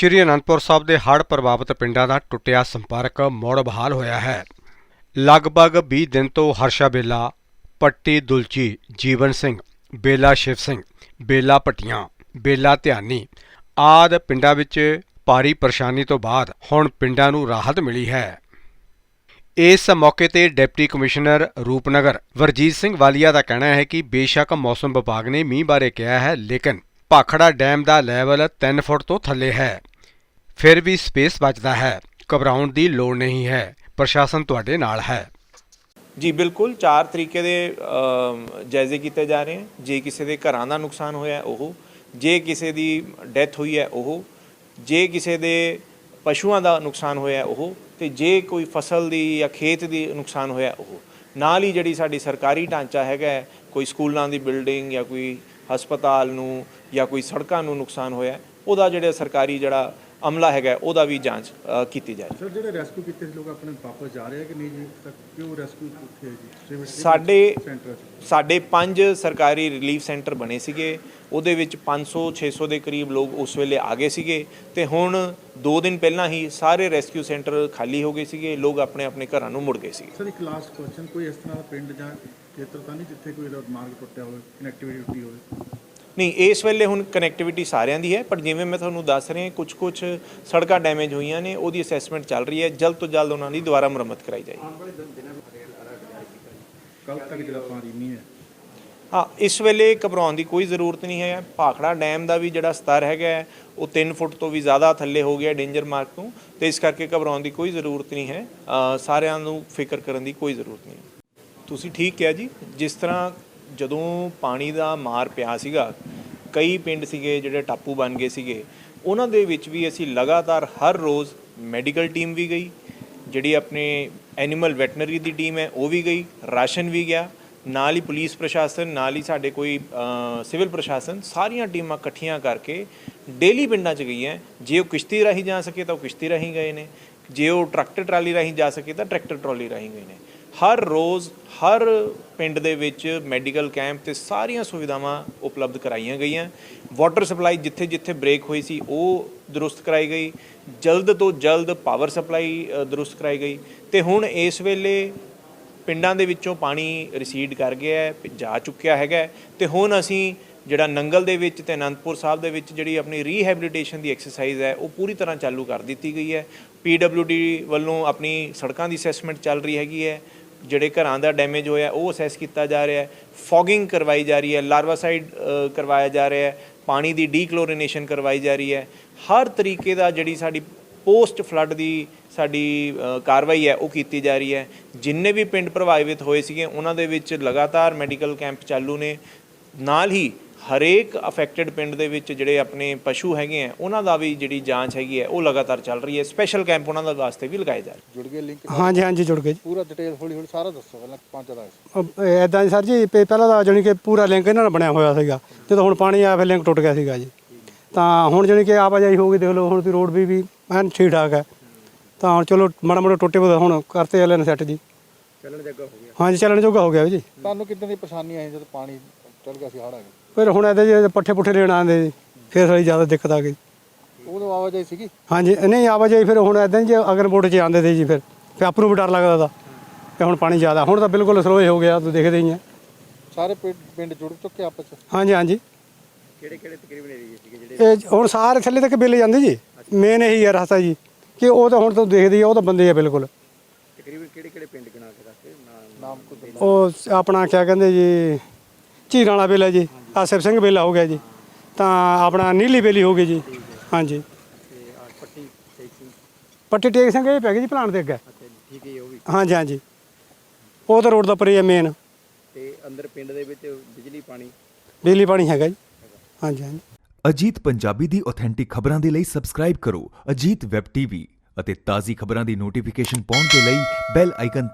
ਸ਼੍ਰੀ ਅਨੰਦਪੁਰ ਸਾਹਿਬ ਦੇ ਹੜ੍ਹ ਪ੍ਰਭਾਵਿਤ ਪਿੰਡਾਂ ਦਾ ਟੁੱਟਿਆ ਸੰਪਰਕ ਮੁੜ ਬਹਾਲ ਹੋਇਆ ਹੈ। ਲਗਭਗ 20 ਦਿਨ ਤੋਂ ਹਰਸ਼ਾ ਬੇਲਾ, ਪੱਟੀ ਦੁਲਚੀ, ਜੀਵਨ ਸਿੰਘ, ਬੇਲਾ ਸ਼ਿਵ ਸਿੰਘ, ਬੇਲਾ ਪਟੀਆਂ ਬੇਲਾ ਧਿਆਨੀ ਆਦ ਪਿੰਡਾਂ ਵਿੱਚ ਭਾਰੀ ਪਰੇਸ਼ਾਨੀ ਤੋਂ ਬਾਅਦ ਹੁਣ ਪਿੰਡਾਂ ਨੂੰ ਰਾਹਤ ਮਿਲੀ ਹੈ। ਇਸ ਮੌਕੇ ਤੇ ਡਿਪਟੀ ਕਮਿਸ਼ਨਰ ਰੂਪਨਗਰ ਵਰਜੀਤ ਸਿੰਘ ਵਾਲੀਆ ਦਾ ਕਹਿਣਾ ਹੈ ਕਿ ਬੇਸ਼ੱਕ ਮੌਸਮ ਵਿਭਾਗ ਨੇ ਮੀਂਹ ਬਾਰੇ ਕਿਹਾ ਹੈ, ਲੇਕਿਨ ਭਾਖੜਾ ਡੈਮ ਦਾ ਲੈਵਲ 3 ਫੁੱਟ ਤੋਂ ਥੱਲੇ ਹੈ। ਫਿਰ ਵੀ ਸਪੇਸ ਬਚਦਾ ਹੈ। ਘਬਰਾਉਣ ਦੀ ਲੋੜ ਨਹੀਂ ਹੈ। ਪ੍ਰਸ਼ਾਸਨ ਤੁਹਾਡੇ ਨਾਲ ਹੈ। ਜੀ, ਬਿਲਕੁਲ। ਚਾਰ ਤਰੀਕੇ ਦੇ ਜਾਇਜ਼ੇ ਕੀਤੇ ਜਾ ਰਹੇ ਹਨ। ਜੇ ਕਿਸੇ ਦੇ ਘਰਾਂ ਦਾ ਨੁਕਸਾਨ ਹੋਇਆ ਉਹ। ਜੇ ਕਿਸੇ ਦੀ ਡੈਥ ਹੋਈ ਹੈ, ਉਹ। ਜੇ ਕਿਸੇ ਦੇ ਪਸ਼ੂਆਂ ਦਾ ਨੁਕਸਾਨ ਹੋਇਆ ਉਹ। ਤੇ ਜੇ ਕੋਈ ਫਸਲ ਦੀ ਜਾਂ ਖੇਤ ਦੀ ਨੁਕਸਾਨ ਹੋਇਆ, ਉਹ। ਨਾਲ ਹੀ ਜਿਹੜੀ ਸਾਡੀ ਸਰਕਾਰੀ ਢਾਂਚਾ ਹੈਗਾ ਕੋਈ ਸਕੂਲਾਂ ਦੀ ਬਿਲਡਿੰਗ ਜਾਂ ਕੋਈ ਹਸਪਤਾਲ ਨੂੰ ਜਾਂ ਕੋਈ ਸੜਕਾਂ ਨੂੰ ਨੁਕਸਾਨ ਹੋਇਆ ਉਹਦਾ ਜਿਹੜਾ ਸਰਕਾਰੀ ਜਿਹੜਾ ਅਮਲਾ ਹੈਗਾ ਉਹਦਾ ਵੀ ਜਾਂਚ ਕੀਤੀ ਜਾਏ। ਸਰ ਜਿਹੜੇ ਰੈਸਕਿਊ ਕੀਤੇ ਸੀ ਲੋਕ ਆਪਣੇ ਵਾਪਸ ਜਾ ਰਹੇ ਆ ਕਿ ਨਹੀਂ ਜੀ? ਕਿਉਂ ਰੈਸਕਿਊ ਕਿੱਥੇ ਹੈ ਜੀ? ਸਾਡੇ ਸਾਡੇ ਪੰਜ ਸਰਕਾਰੀ ਰਿਲੀਫ ਸੈਂਟਰ ਬਣੇ ਸੀਗੇ ਉਹਦੇ ਵਿੱਚ 500 600 ਦੇ ਕਰੀਬ ਲੋਕ ਉਸ ਵੇਲੇ ਆ ਗਏ ਸੀਗੇ ਤੇ ਹੁਣ 2 ਦਿਨ ਪਹਿਲਾਂ ਹੀ ਸਾਰੇ ਰੈਸਕਿਊ ਸੈਂਟਰ ਖਾਲੀ ਹੋ ਗਏ ਸੀਗੇ ਲੋਕ ਆਪਣੇ ਆਪਣੇ ਘਰਾਂ ਨੂੰ ਮੁੜ ਗਏ ਸੀਗੇ। ਸਰ ਇੱਕ ਲਾਸਟ ਕੁਐਸਚਨ ਕੋਈ ਇਸ ਤਰ੍ਹਾਂ ਦਾ ਪਿੰਡ ਜਾਂ ਖੇਤਰ ਤਾਂ ਨਹੀਂ ਜਿੱਥੇ ਕੋਈ ਮਾਰਗ ਟੁੱਟਿਆ ਹੋਵੇ ਕਨੈਕਟੀਵਿਟੀ ਟੁੱਟੀ ਹੋਵੇ? ਨਹੀਂ ਇਸ ਵੇਲੇ ਹੁਣ ਕਨੈਕਟੀਵਿਟੀ ਸਾਰਿਆਂ ਦੀ ਹੈ ਪਰ ਜਿਵੇਂ ਮੈਂ ਤੁਹਾਨੂੰ ਦੱਸ ਰਿਹਾ ਕੁਝ ਕੁਝ ਸੜਕਾਂ ਡੈਮੇਜ ਹੋਈਆਂ ਨੇ ਉਹਦੀ ਅਸੈਸਮੈਂਟ ਚੱਲ ਰਹੀ ਹੈ ਜਲਦ ਤੋਂ ਜਲਦ ਉਹਨਾਂ ਦੀ ਦੁਬਾਰਾ ਮੁਰੰਮਤ ਕਰਾਈ ਜਾਏਗੀ। ਕੱਲ ਤੱਕ ਜਿਹੜਾ ਪਾਣੀ ਨਹੀਂ ਹੈ। ਹਾਂ ਇਸ ਵੇਲੇ ਘਬਰਾਉਣ ਦੀ ਕੋਈ ਜ਼ਰੂਰਤ ਨਹੀਂ ਹੈ। ਭਾਖੜਾ ਡੈਮ ਦਾ ਵੀ ਜਿਹੜਾ ਸਤਰ ਹੈਗਾ ਉਹ 3 ਫੁੱਟ ਤੋਂ ਵੀ ਜ਼ਿਆਦਾ ਥੱਲੇ ਹੋ ਗਿਆ ਡੇਂਜਰ ਮਾਰਕ ਤੋਂ ਤੇ ਇਸ ਕਰਕੇ ਘਬਰਾਉਣ ਦੀ ਕੋਈ ਜ਼ਰੂਰਤ ਨਹੀਂ ਹੈ। ਸਾਰਿਆਂ ਨੂੰ ਫਿਕਰ ਕਰਨ ਦੀ ਕੋਈ ਜ਼ਰੂਰਤ ਨਹੀਂ ਤੁਸੀਂ ਠੀਕ ਕਿਹਾ ਜੀ? ਜਿਸ ਤਰ੍ਹਾਂ ਜਦੋਂ ਪਾਣੀ ਦਾ ਮਾਰ ਪਿਆ ਸੀਗਾ, ਕਈ ਪਿੰਡ ਸੀਗੇ ਜਿਹੜੇ ਟਾਪੂ ਬਣ ਗਏ ਸੀਗੇ, ਉਹਨਾਂ ਦੇ ਵਿੱਚ ਵੀ ਅਸੀਂ ਲਗਾਤਾਰ ਹਰ ਰੋਜ਼ ਮੈਡੀਕਲ ਟੀਮ ਵੀ ਗਈ, ਜਿਹੜੀ ਆਪਣੇ ਐਨੀਮਲ ਵੈਟਨਰੀ ਦੀ ਟੀਮ ਹੈ ਉਹ ਵੀ ਗਈ, ਰਾਸ਼ਨ ਵੀ ਗਿਆ, ਨਾਲ ਹੀ ਪੁਲਿਸ ਪ੍ਰਸ਼ਾਸਨ, ਨਾਲ ਹੀ ਸਾਡੇ ਕੋਈ ਸਿਵਲ ਪ੍ਰਸ਼ਾਸਨ, ਸਾਰੀਆਂ ਟੀਮਾਂ ਇਕੱਠੀਆਂ ਕਰਕੇ ਡੇਲੀ ਪਿੰਡਾਂ 'ਚ ਗਈਆਂ। ਜੇ ਉਹ ਕਿਸ਼ਤੀ ਰਾਹੀਂ ਜਾ ਸਕੇ ਤਾਂ ਉਹ ਕਿਸ਼ਤੀ ਰਾਹੀਂ ਗਏ ਨੇ। ਜੇ ਉਹ ਟਰੈਕਟਰ ਟਰਾਲੀ ਰਾਹੀਂ ਜਾ ਸਕੇ ਤਾਂ ਟਰੈਕਟਰ ਟਰਾਲੀ ਰਾਹੀਂ ਗਏ ਨੇ। ਹਰ ਰੋਜ਼ ਹਰ ਪਿੰਡ ਦੇ ਵਿੱਚ ਮੈਡੀਕਲ ਕੈਂਪ ਤੇ ਸਾਰੀਆਂ ਸੁਵਿਧਾਵਾਂ ਉਪਲਬਧ ਕਰਾਈਆਂ ਗਈਆਂ। ਵਾਟਰ ਸਪਲਾਈ ਜਿੱਥੇ ਜਿੱਥੇ ਬ੍ਰੇਕ ਹੋਈ ਸੀ ਉਹ ਦਰੁਸਤ ਕਰਾਈ ਗਈ। ਜਲਦ ਤੋਂ ਜਲਦ ਪਾਵਰ ਸਪਲਾਈ ਅ, ਦਰੁਸਤ ਕਰਾਈ ਗਈ। ਤੇ ਹੁਣ ਇਸ ਵੇਲੇ ਪਿੰਡਾਂ ਦੇ ਵਿੱਚੋਂ ਪਾਣੀ ਰਿਸੀਡ ਕਰ ਗਿਆ ਜਾ ਚੁੱਕਿਆ ਹੈਗਾ ਹੈ। ਤੇ ਹੁਣ ਅਸੀਂ ਜਿਹੜਾ ਨੰਗਲ ਦੇ ਵਿੱਚ ਤੇ ਅਨੰਦਪੁਰ ਸਾਹਿਬ ਦੇ ਵਿੱਚ ਜਿਹੜੀ ਆਪਣੀ ਰੀਹੈਬਿਲਿਟੇਸ਼ਨ ਦੀ ਐਕਸਰਸਾਈਜ਼ ਹੈ, ਉਹ ਪੂਰੀ ਤਰ੍ਹਾਂ ਚਾਲੂ ਕਰ ਦਿੱਤੀ ਗਈ ਹੈ। ਡੀ ਵੱਲੋਂ ਆਪਣੀ ਸੜਕਾਂ ਦੀ ਅਸੈਸਮੈਂਟ ਚੱਲ ਰਹੀ ਹੈਗੀ ਹੈ। ਜਿਹੜੇ ਘਰਾਂ ਦਾ ਡੈਮੇਜ ਹੋਇਆ, ਉਹ ਅਸੈਸ ਕੀਤਾ ਜਾ ਰਿਹਾ ਹੈ। ਫੌਗਿੰਗ ਕਰਵਾਈ ਜਾ ਰਹੀ ਹੈ ਲਾਰਵਾਸਾਈਡ ਕਰਵਾਇਆ ਜਾ ਰਿਹਾ ਹੈ। ਪਾਣੀ ਦੀ ਡੀਕਲੋਰੀਨੇਸ਼ਨ ਕਰਵਾਈ ਜਾ ਰਹੀ ਹੈ। ਹਰ ਤਰੀਕੇ ਦਾ ਜਿਹੜੀ ਸਾਡੀ ਪੋਸਟ ਫਲੱਡ ਦੀ ਸਾਡੀ ਕਾਰਵਾਈ ਹੈ, ਉਹ ਕੀਤੀ ਜਾ ਰਹੀ ਹੈ। ਜਿੰਨੇ ਵੀ ਪਿੰਡ ਪ੍ਰਭਾਵਿਤ ਹੋਏ ਸੀਗੇ, ਉਹਨਾਂ ਦੇ ਵਿੱਚ ਲਗਾਤਾਰ ਮੈਡੀਕਲ ਕੈਂਪ ਚਾਲੂ ਨੇ। ਨਾਲ ਹੀ ਹਰੇਕ ਅਫੈਕਟਡ ਪਿੰਡ ਦੇ ਵਿੱਚ ਜਿਹੜੇ ਆਪਣੇ ਪਸ਼ੂ ਹੈਗੇ ਆ ਉਹਨਾਂ ਦਾ ਵੀ ਜਿਹੜੀ ਜਾਂਚ ਹੈਗੀ ਹੈ ਉਹ ਲਗਾਤਾਰ ਚੱਲ ਰਹੀ ਹੈ। ਸਪੈਸ਼ਲ ਕੈਂਪ ਉਹਨਾਂ ਦਾ ਵਾਸਤੇ ਵੀ ਲਗਾਏ ਜਾ ਰਹੇ ਜੁੜ ਗਏ ਲਿੰਕ ਹਾਂਜੀ ਹਾਂਜੀ ਜੁੜ ਗਏ ਜੀ। ਪੂਰਾ ਡਿਟੇਲ ਹੌਲੀ ਹੌਲੀ ਸਾਰਾ ਦੱਸੋ ਪਹਿਲਾਂ ਪਹੁੰਚਦਾ ਹੈ ਐਦਾਂ ਸਰ ਜੀ ਪਹਿ- ਪਹਿਲਾਂ ਤਾਂ ਜਾਣੀ ਕਿ ਪੂਰਾ ਲਿੰਕ ਇਹਨਾਂ ਨਾਲ ਬਣਿਆ ਹੋਇਆ ਸੀਗਾ। ਜਦੋਂ ਹੁਣ ਪਾਣੀ ਆਇਆ ਫਿਰ ਲਿੰਕ ਟੁੱਟ ਗਿਆ ਸੀਗਾ ਜੀ। ਤਾਂ ਹੁਣ ਜਾਣੀ ਕਿ ਆਵਾਜਾਈ ਹੋ ਗਈ ਦੇਖ ਲਓ ਹੁਣ ਦੀ ਰੋਡ ਵੀ ਵੀ ਐਨ ਠੀਕ ਠਾਕ ਹੈ। ਤਾਂ ਹੁਣ ਚਲੋ ਮਾੜਾ ਮਾੜਾ ਟੁੱਟੇ ਹੋਏ ਹੁਣ ਕਰਤੇ ਵਾਲਿਆਂ ਨੇ ਸੈੱਟ ਜੀ। ਚੱਲਣ ਜੱਗਾ ਹੋ ਗਿਆ। ਹਾਂਜੀ ਚੱਲਣ ਜੋਗਾ ਹੋ ਗਿਆ ਜੀ। ਤੁਹਾਨੂੰ ਕਿੱਦਾਂ ਦੀ ਪਰੇਸ਼ਾਨੀ ਆਈ ਜਦੋਂ ਪਾਣੀ ਚੜ ਗਿਆ ਸੀ ਹੜ ਆ ਗਿਆ? ਫਿਰ ਹੁਣ ਇਹਦੇ ਜੇ ਪੱਠੇ ਪੁੱਠੇ ਲੈਣ ਆਉਂਦੇ ਜੀ ਫਿਰ ਸਾਰੀ ਜ਼ਿਆਦਾ ਦਿੱਕਤ ਆ ਗਈ। ਉਦੋਂ ਆਵਾਜਾਈ ਸੀਗੀ? ਹਾਂਜੀ ਨਹੀਂ ਆਵਾਜਾਈ ਫਿਰ ਹੁਣ ਐਦਾਂ ਜੇ ਅਗਰ ਬੋਟ 'ਚ ਆਉਂਦੇ ਤੇ ਜੀ ਫਿਰ ਫਿਰ ਆਪ ਨੂੰ ਵੀ ਡਰ ਲੱਗਦਾ ਤਾ ਤੇ ਹੁਣ ਪਾਣੀ ਜ਼ਿਆਦਾ ਹੁਣ ਤਾਂ ਬਿਲਕੁਲ ਸਲੋਏ ਹੋ ਗਿਆ ਤੁਸੀਂ ਦੇਖਦੇ ਹੀ ਆ। ਸਾਰੇ ਪਿੰਡ ਪਿੰਡ ਜੁੜ ਚੁੱਕੇ ਆਪਸ ਚ? ਹਾਂਜੀ ਹਾਂਜੀ। ਕਿਹੜੇ ਕਿਹੜੇ ਤਕਰੀਬਨ ਏਰੀਏ ਸੀਗੇ ਜਿਹੜੇ? ਇਹ ਹੁਣ ਸਾਰੇ ਥੱਲੇ ਤੱਕ ਬਿੱਲ ਜਾਂਦੇ ਜੀ ਮੇਨ ਇਹੀ ਹੈ ਰਸਤਾ ਜੀ ਕਿ ਉਹ ਤਾਂ ਹੁਣ ਤੋਂ ਦੇਖਦੇ ਆ ਉਹ ਤਾਂ ਬੰਦੇ ਆ ਬਿਲਕੁਲ। ਤਕਰੀਬਨ ਕਿਹੜੇ ਕਿਹੜੇ ਪਿੰਡ ਗਿਣਾ ਕੇ ਦੱਸੇ ਨਾਮ ਕੋਈ ਉਹ ਆਪਣਾ ਕਿਆ ਕਹਿੰਦੇ ਜੀ ਝੀਰਾਂ ਵਾਲਾ ਬਿੱਲ ਹੈ ਜੀ। ਆਸਿਫ ਸਿੰਘ ਬਿੱਲ ਹੋ ਗਿਆ ਜੀ। ਤਾਂ ਆਪਣਾ ਨੀਲੀ ਬੇਲੀ ਹੋ ਗਈ ਜੀ। ਹਾਂਜੀ। ਤੇ ਆ ਪੱਟੀ ਟੇਕ ਸਿੰਘ? ਇਹ ਪੈ ਗਈ ਜੀ ਪਲਾਨ ਦੇ ਅੱਗੇ। ਅੱਛਾ ਜੀ ਠੀਕ ਹੈ ਜੀ, ਉਹ ਵੀ। ਹਾਂਜੀ ਹਾਂਜੀ। ਉਹ ਤਾਂ ਰੋਡ ਦਾ ਪਰੇ ਹੈ ਮੇਨ ਤੇ ਅੰਦਰ ਪਿੰਡ ਦੇ ਵਿੱਚ ਬਿਜਲੀ ਪਾਣੀ? ਬਿਜਲੀ ਪਾਣੀ ਹੈਗਾ ਜੀ। ਹਾਂਜੀ ਹਾਂਜੀ। ਅਜੀਤ ਪੰਜਾਬੀ ਦੀ ਆਥੈਂਟਿਕ ਖਬਰਾਂ ਦੇ ਲਈ ਸਬਸਕ੍ਰਾਈਬ ਕਰੋ ਅਜੀਤ ਵੈਬ ਟੀਵੀ ਅਤੇ ਤਾਜ਼ੀ ਖਬਰਾਂ ਦੀ ਨੋਟੀਫਿਕੇਸ਼ਨ ਪਾਉਣ ਦੇ ਲਈ ਬੈਲ ਆਈਕਨ